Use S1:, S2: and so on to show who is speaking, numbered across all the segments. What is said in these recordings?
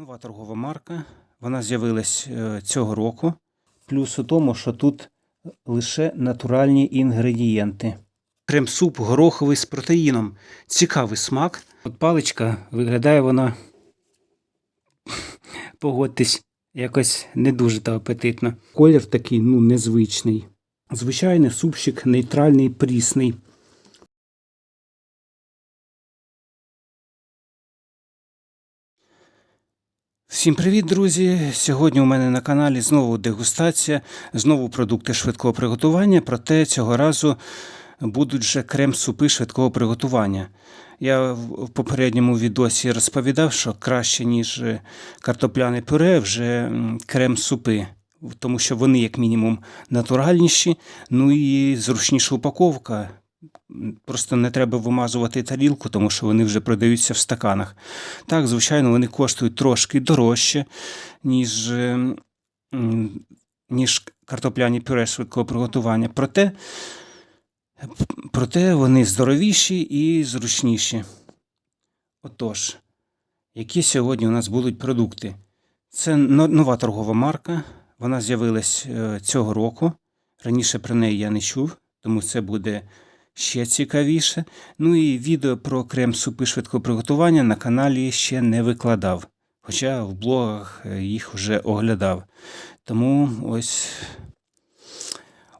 S1: Нова торгова марка. Вона з'явилась е, цього року. Плюс у тому, що тут лише натуральні інгредієнти. Крем-суп гороховий з протеїном. Цікавий смак. От паличка виглядає вона, погодьтесь, якось не дуже та апетитно. Колір такий, ну, незвичний. Звичайний супчик нейтральний, прісний. Всім привіт, друзі! Сьогодні у мене на каналі знову дегустація, знову продукти швидкого приготування, проте цього разу будуть вже крем-супи швидкого приготування. Я в попередньому відосі розповідав, що краще, ніж е, картопляне пюре, вже крем-супи, тому що вони, як мінімум, натуральніші, ну і зручніша упаковка. Просто не треба вимазувати тарілку, тому що вони вже продаються в стаканах. Так, звичайно, вони коштують трошки дорожче, ніж, е, ніж картопляні пюре швидкого приготування. Проте, проте вони здоровіші і зручніші. Отож, які сьогодні у нас будуть продукти? Це нова торгова марка. Вона з'явилась е, цього року. Раніше про неї я не чув, тому це буде ще цікавіше. Ну і відео про крем-супи швидкого приготування на каналі ще не викладав, хоча в блогах е, їх вже оглядав. Тому ось,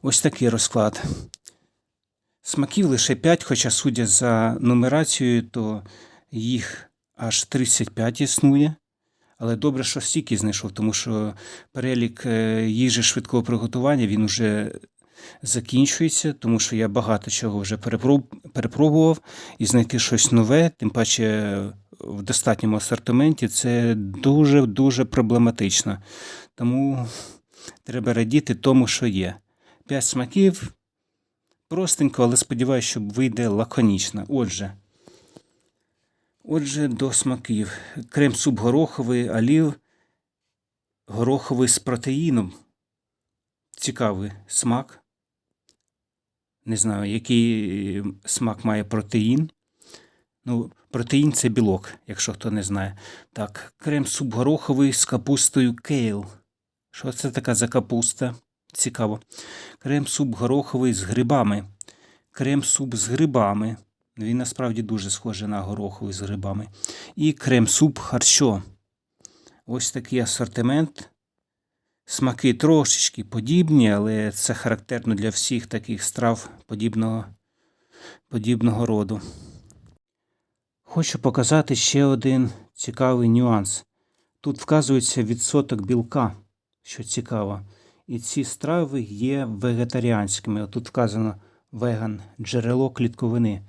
S1: ось такий розклад. Смаків лише 5, хоча, судя за нумерацією, то їх аж 35 існує. Але добре, що стільки знайшов, тому що перелік е, їжі швидкого приготування він уже закінчується, тому що я багато чого вже перепробував і знайти щось нове, тим паче в достатньому асортименті, це дуже-дуже проблематично. Тому треба радіти тому, що є. П'ять смаків простенько, але сподіваюся, що вийде лаконічно. Отже. Отже, до смаків. Крем-суп гороховий, олів, гороховий з протеїном. Цікавий смак. Не знаю, який е, смак має протеїн. Ну, протеїн це білок, якщо хто не знає. Так, крем-суп гороховий з капустою кейл. Що це така за капуста? Цікаво. Крем-суп гороховий з грибами. Крем-суп з грибами. Він насправді дуже схожий на гороховий з грибами. І крем-суп харчо. Ось такий асортимент. Смаки трошечки подібні, але це характерно для всіх таких страв подібного, подібного роду. Хочу показати ще один цікавий нюанс. Тут вказується відсоток білка, що цікаво. І ці страви є вегетаріанськими. Тут вказано веган, джерело клітковини.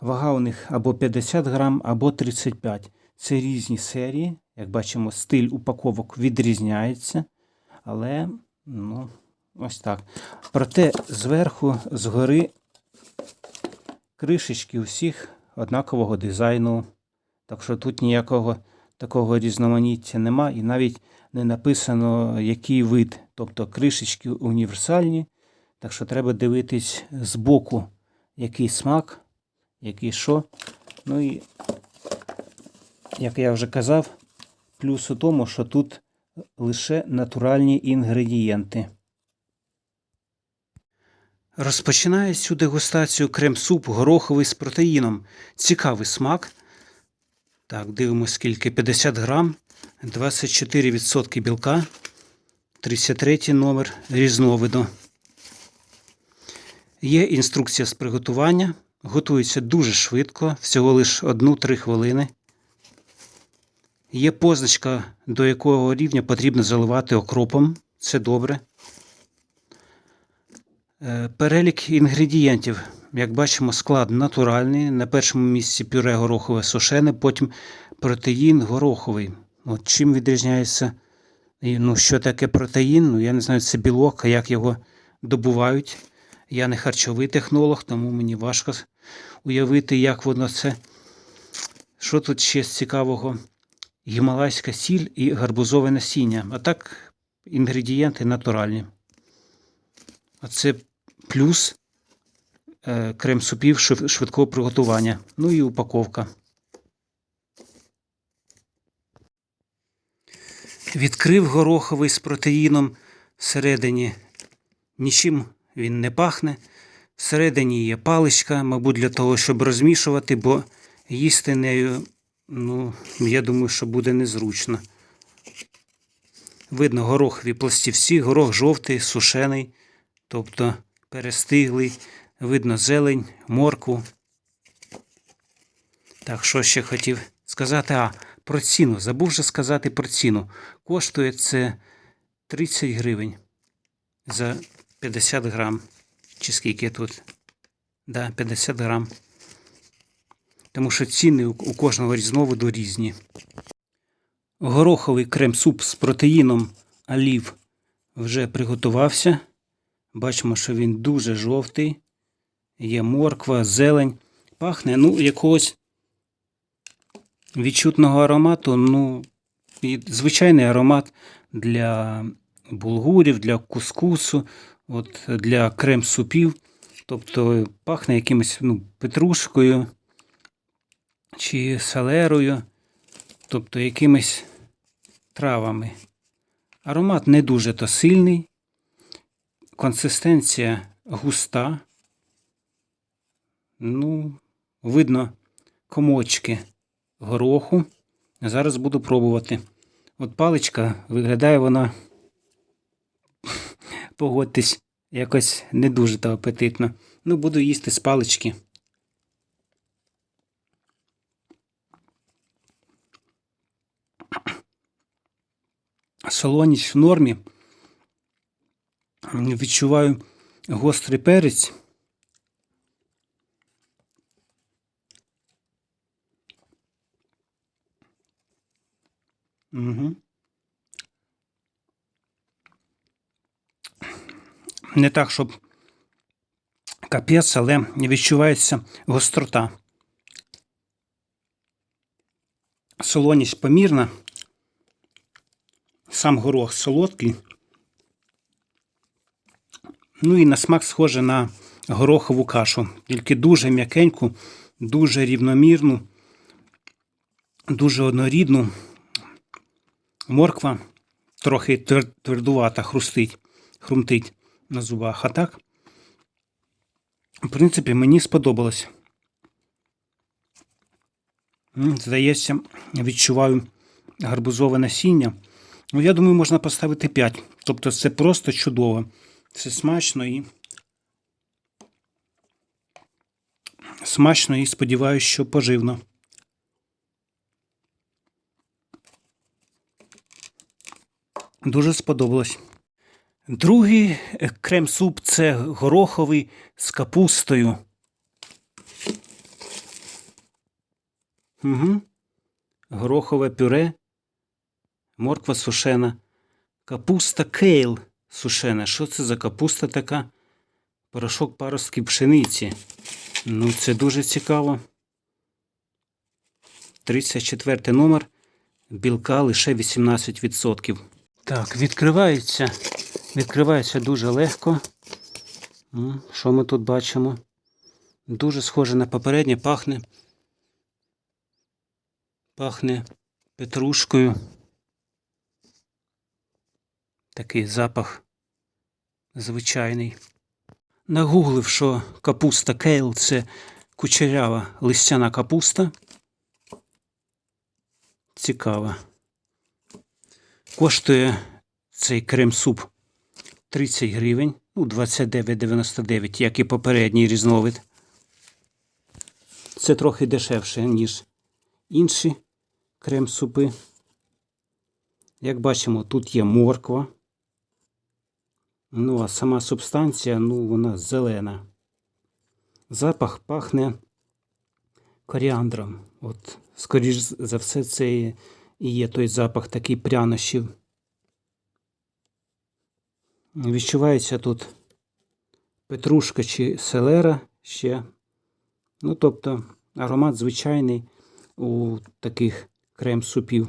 S1: Вага у них або 50 грам, або 35. Це різні серії. Як бачимо, стиль упаковок відрізняється. Але, ну, ось так. Проте зверху, згори, кришечки у всіх однакового дизайну. Так що тут ніякого такого різноманіття нема. І навіть не написано, який вид. Тобто кришечки універсальні. Так що треба дивитись збоку, який смак, який що. Ну і, як я вже казав, плюс у тому, що тут лише натуральні інгредієнти. Розпочинаю цю дегустацію крем-суп гороховий з протеїном. Цікавий смак. Так, дивимося скільки. 50 грам, 24% білка, 33 номер різновиду. Є інструкція з приготування. Готується дуже швидко, всього лише 1-3 хвилини. Є позначка, до якого рівня потрібно заливати окропом. Це добре. Е, Перелік інгредієнтів. Як бачимо, склад натуральний. На першому місці пюре горохове сушене, потім протеїн гороховий. От чим відрізняється? Ну, що таке протеїн? Ну, я не знаю, це білок, а як його добувають. Я не харчовий технолог, тому мені важко уявити, як воно це. Що тут ще з цікавого? Гімалайська сіль і гарбузове насіння. А так, інгредієнти натуральні. А це плюс е, крем-супів швидкого приготування. Ну і упаковка. Відкрив гороховий з протеїном всередині. Нічим він не пахне. Всередині є паличка, мабуть, для того, щоб розмішувати, бо їсти нею, ну, я думаю, що буде незручно. Видно горохові пластівці, горох жовтий, сушений, тобто перестиглий. Видно зелень, моркву. Так, що ще хотів сказати? А, про ціну. Забув же сказати про ціну. Коштує це 30 гривень за 50 грам. Чи скільки тут? Да, 50 грам. Тому що ціни у кожного різновиду різні. Гороховий крем-суп з протеїном олів вже приготувався. Бачимо, що він дуже жовтий. Є морква, зелень. Пахне, ну, якогось відчутного аромату. Ну, і звичайний аромат для булгурів, для кускусу, от, для крем-супів. Тобто пахне якимось ну, петрушкою чи салерою, тобто якимись травами. Аромат не дуже то сильний, консистенція густа. Ну, видно комочки гороху. Зараз буду пробувати. От паличка виглядає вона, погодьтесь, якось не дуже то апетитно. Ну, буду їсти з палички. Солоність в нормі. Відчуваю гострий перець. Угу. Не так, щоб капець, але відчувається гострота. Солоність помірна. Сам горох солодкий. Ну і на смак схоже на горохову кашу. Тільки дуже м'якеньку, дуже рівномірну, дуже однорідну. Морква трохи твердувата, хрустить, хрумтить на зубах. А так, в принципі, мені сподобалось. Здається, відчуваю гарбузове насіння. Ну, я думаю, можна поставити 5. Тобто це просто чудово. Це смачно і. Смачно і сподіваюся, що поживно. Дуже сподобалось. Другий е, крем-суп це гороховий з капустою. Угу. Горохове пюре, морква сушена, капуста кейл сушена. Що це за капуста така? Порошок паростки пшениці. Ну, це дуже цікаво. 34 номер. Білка лише 18%. Так, відкривається. Відкривається дуже легко. Що ми тут бачимо? Дуже схоже на попереднє, пахне. Пахне петрушкою. Такий запах звичайний. Нагуглив, що капуста кейл це кучерява листяна капуста. Цікаво. Коштує цей крем-суп 30 гривень, ну 29,99, як і попередній різновид. Це трохи дешевше, ніж інші крем-супи. Як бачимо, тут є морква. Ну, а сама субстанція, ну, вона зелена. Запах пахне коріандром. От, скоріш за все, це і є той запах такий прянощів. Відчувається тут петрушка чи селера ще. Ну, тобто, аромат звичайний у таких крем-супів.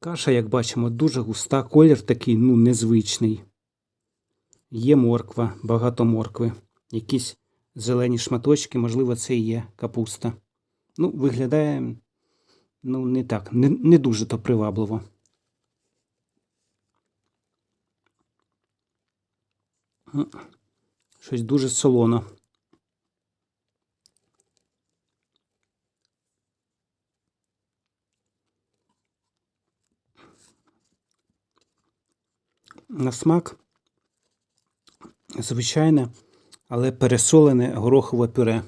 S1: Каша, як бачимо, дуже густа, колір такий, ну, незвичний. Є морква, багато моркви. Якісь зелені шматочки, можливо, це і є капуста. Ну, виглядає ну, не так, не, не дуже то привабливо. Щось дуже солоно. На смак звичайне, але пересолене горохове пюре.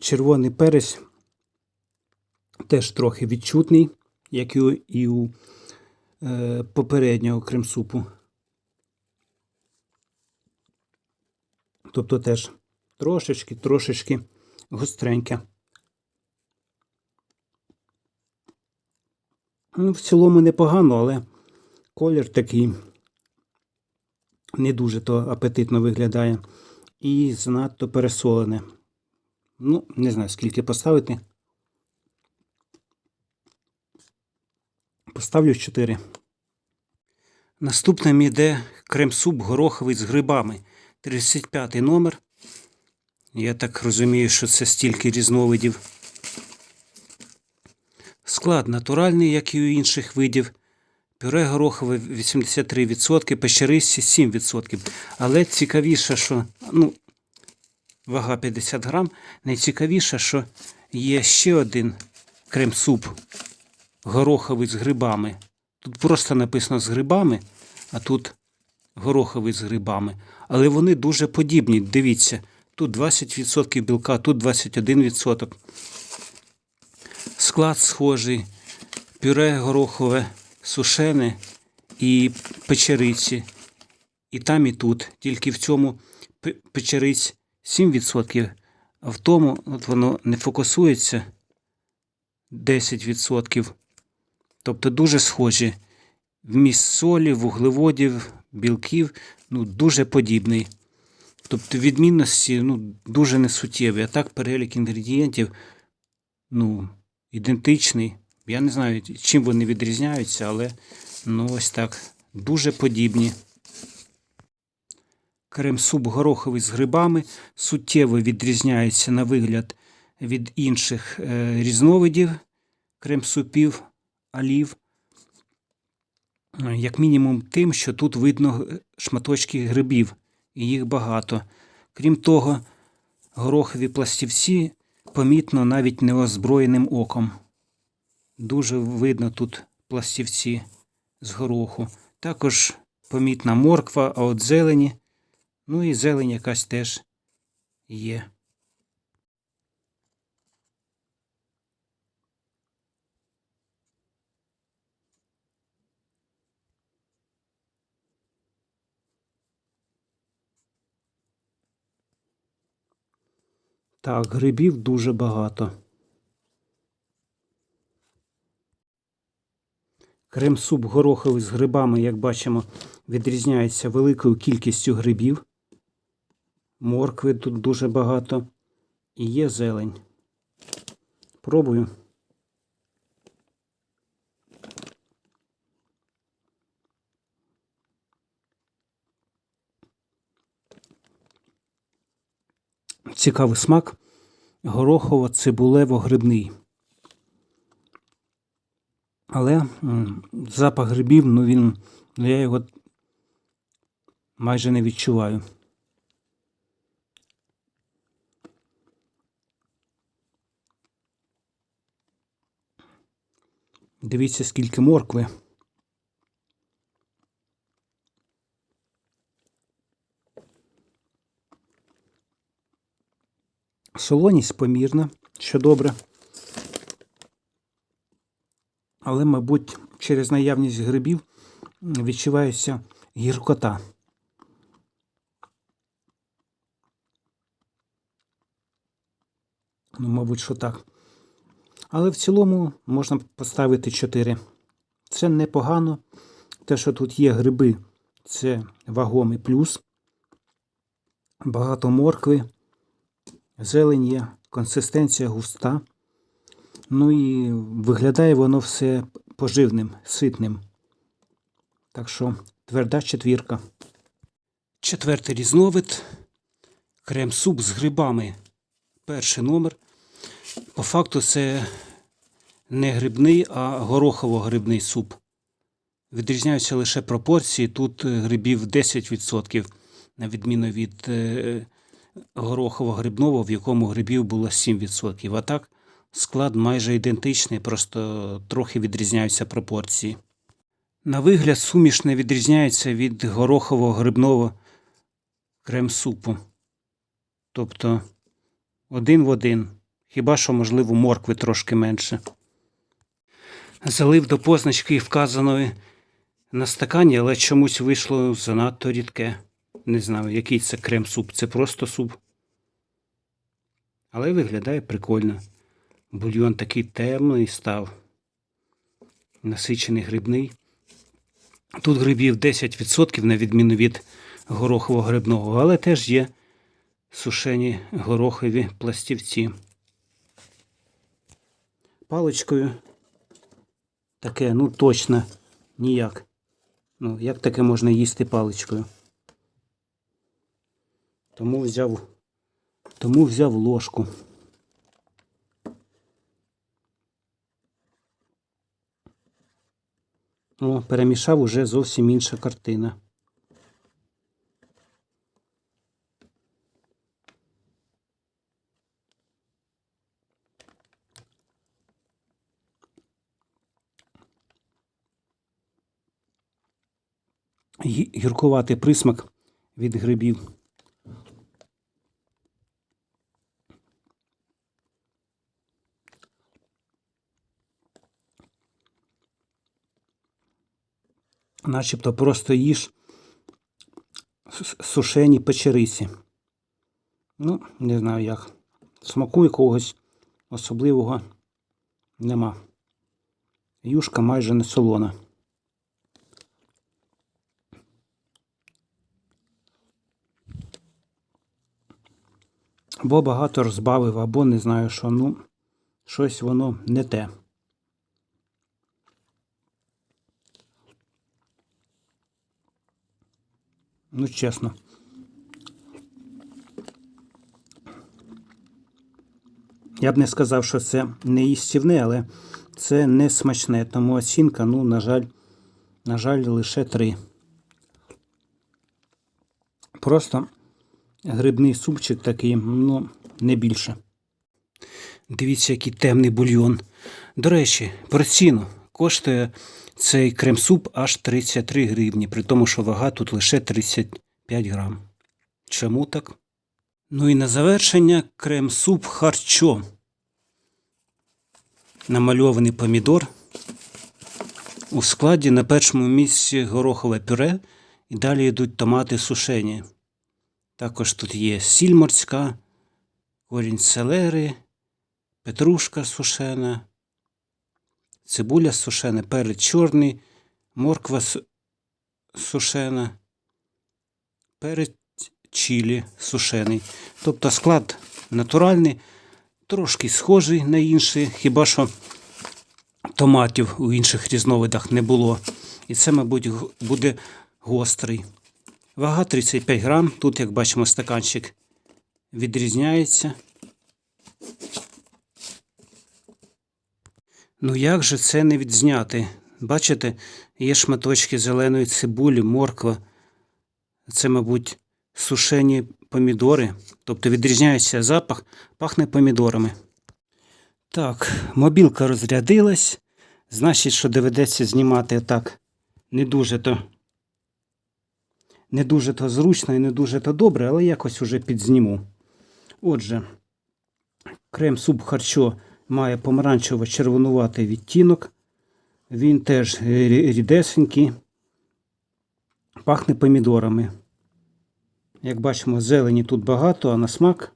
S1: Червоний перець теж трохи відчутний, як і у, е, попереднього крем-супу. Тобто теж трошечки, трошечки гостреньке. Ну, в цілому непогано, але колір такий не дуже то апетитно виглядає. І занадто пересолене. Ну, не знаю, скільки поставити. Поставлю 4. Наступним йде крем-суп гороховий з грибами. 35 номер. Я так розумію, що це стільки різновидів. Склад натуральний, як і у інших видів. Пюре горохове 83%, печеристі 7%. Але цікавіше, що ну, вага 50 грам. Найцікавіше, що є ще один крем-суп гороховий з грибами. Тут просто написано з грибами, а тут гороховий з грибами. Але вони дуже подібні. Дивіться, тут 20% білка, тут 21%. Склад схожий, пюре горохове, сушене і печериці. І там, і тут. Тільки в цьому печериць 7%, а в тому от воно не фокусується 10%. Тобто дуже схожі. Вміст солі, вуглеводів, білків ну, дуже подібний. Тобто відмінності ну, дуже несуттєві. А так перелік інгредієнтів ну, ідентичний. Я не знаю, чим вони відрізняються, але ну, ось так. Дуже подібні. Крем-суп гороховий з грибами суттєво відрізняється на вигляд від інших е, різновидів крем-супів, олів. Як мінімум тим, що тут видно е, шматочки грибів, і їх багато. Крім того, горохові пластівці помітно навіть неозброєним оком. Дуже видно тут пластівці з гороху. Також помітна морква, а от зелені. Ну і зелень якась теж є. Так, грибів дуже багато. Крем-суп гороховий з грибами, як бачимо, відрізняється великою кількістю грибів. Моркви тут дуже багато. І є зелень. Пробую. Цікавий смак. Горохово-цибулево-грибний. Але запах грибів, ну він, ну я його майже не відчуваю. Дивіться, скільки моркви. Солоність помірна, що добре. Але, мабуть, через наявність грибів відчувається гіркота. Ну, мабуть, що так. Але в цілому можна поставити 4. Це непогано. Те, що тут є гриби, це вагомий плюс. Багато моркви, зелень є, консистенція густа. Ну і виглядає воно все поживним, ситним. Так що тверда четвірка. Четвертий різновид. Крем-суп з грибами. перший номер. По факту це не грибний, а горохово-грибний суп. Відрізняються лише пропорції. Тут грибів 10%, на відміну від е, горохово-грибного, в якому грибів було 7%. А так склад майже ідентичний, просто трохи відрізняються пропорції. На вигляд суміш не відрізняється від горохово-грибного крем-супу. Тобто один в один. Хіба що, можливо, моркви трошки менше. Залив до позначки вказаної на стакані, але чомусь вийшло занадто рідке. Не знаю, який це крем-суп. Це просто суп. Але виглядає прикольно. Бульйон такий темний став. Насичений грибний. Тут грибів 10%, на відміну від горохового грибного, але теж є сушені горохові пластівці. Паличкою таке, ну точно ніяк. Ну, як таке можна їсти паличкою? Тому взяв, тому взяв ложку. О, перемішав уже зовсім інша картина. Гі- Гіркуватий присмак від грибів. Начебто просто їж сушені печериці. Ну, не знаю як. Смаку якогось особливого нема. Юшка майже не солона. Або багато розбавив, або не знаю що. Ну, щось воно не те. Ну, чесно. Я б не сказав, що це не їстівне, але це не смачне. Тому оцінка, ну, на жаль, на жаль, лише три. Просто грибний супчик такий, ну, не більше. Дивіться, який темний бульйон. До речі, про ціну коштує цей крем-суп аж 33 гривні, при тому, що вага тут лише 35 грам. Чому так? Ну і на завершення крем-суп харчо. Намальований помідор. У складі на першому місці горохове пюре і далі йдуть томати сушені. Також тут є сіль морська, корінь селери, петрушка сушена, цибуля сушена, перець чорний, морква сушена, перець чилі сушений. Тобто склад натуральний, трошки схожий на інший, хіба що томатів у інших різновидах не було. І це, мабуть, буде гострий. Вага 35 грам. Тут, як бачимо, стаканчик відрізняється. Ну як же це не відзняти? Бачите, є шматочки зеленої цибулі, морква. Це, мабуть, сушені помідори. Тобто відрізняється запах, пахне помідорами. Так, мобілка розрядилась. Значить, що доведеться знімати так не дуже то не дуже то зручно і не дуже то добре, але якось уже підзніму. Отже, крем-суп харчо має помаранчево-червонуватий відтінок. Він теж рідесенький, пахне помідорами. Як бачимо, зелені тут багато, а на смак.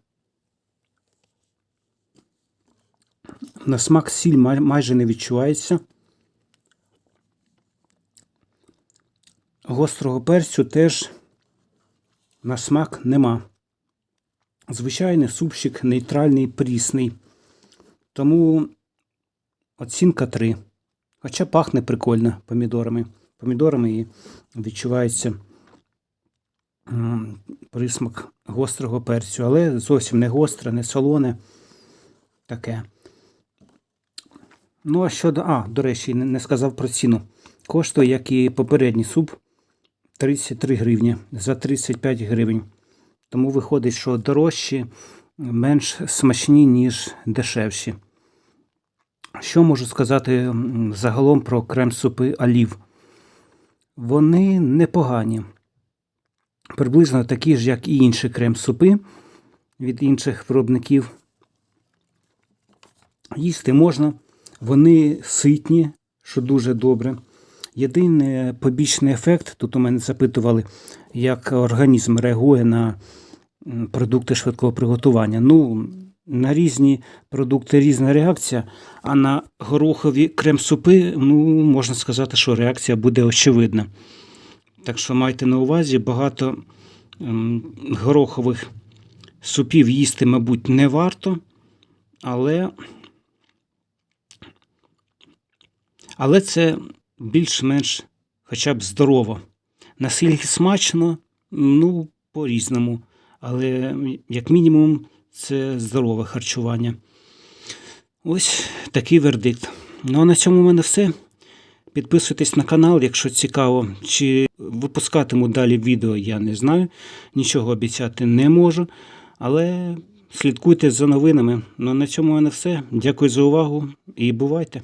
S1: На смак сіль майже не відчувається. Гострого перцю теж на смак нема. Звичайний супчик нейтральний, прісний. Тому оцінка 3. Хоча пахне прикольно помідорами. Помідорами і відчувається присмак гострого перцю, але зовсім не гостре, не солоне. Таке. Ну, а щодо. А, до речі, не сказав про ціну. Коштує, як і попередній суп, 33 гривні за 35 гривень. Тому виходить, що дорожчі, менш смачні, ніж дешевші. Що можу сказати загалом про крем-супи олів? Вони непогані. Приблизно такі ж, як і інші крем-супи від інших виробників. Їсти можна, вони ситні, що дуже добре. Єдиний побічний ефект, тут у мене запитували, як організм реагує на продукти швидкого приготування. Ну, різні продукти різна реакція, а на горохові крем-супи, ну, можна сказати, що реакція буде очевидна. Так що майте на увазі, багато ем, горохових супів їсти, мабуть, не варто, але, але це більш-менш хоча б здорово. Наскільки смачно, ну, по-різному. Але, як мінімум, це здорове харчування. Ось такий вердикт. Ну а на цьому в мене все. Підписуйтесь на канал, якщо цікаво. Чи випускатиму далі відео, я не знаю. Нічого обіцяти не можу. Але слідкуйте за новинами. Ну а на цьому в мене все. Дякую за увагу і бувайте!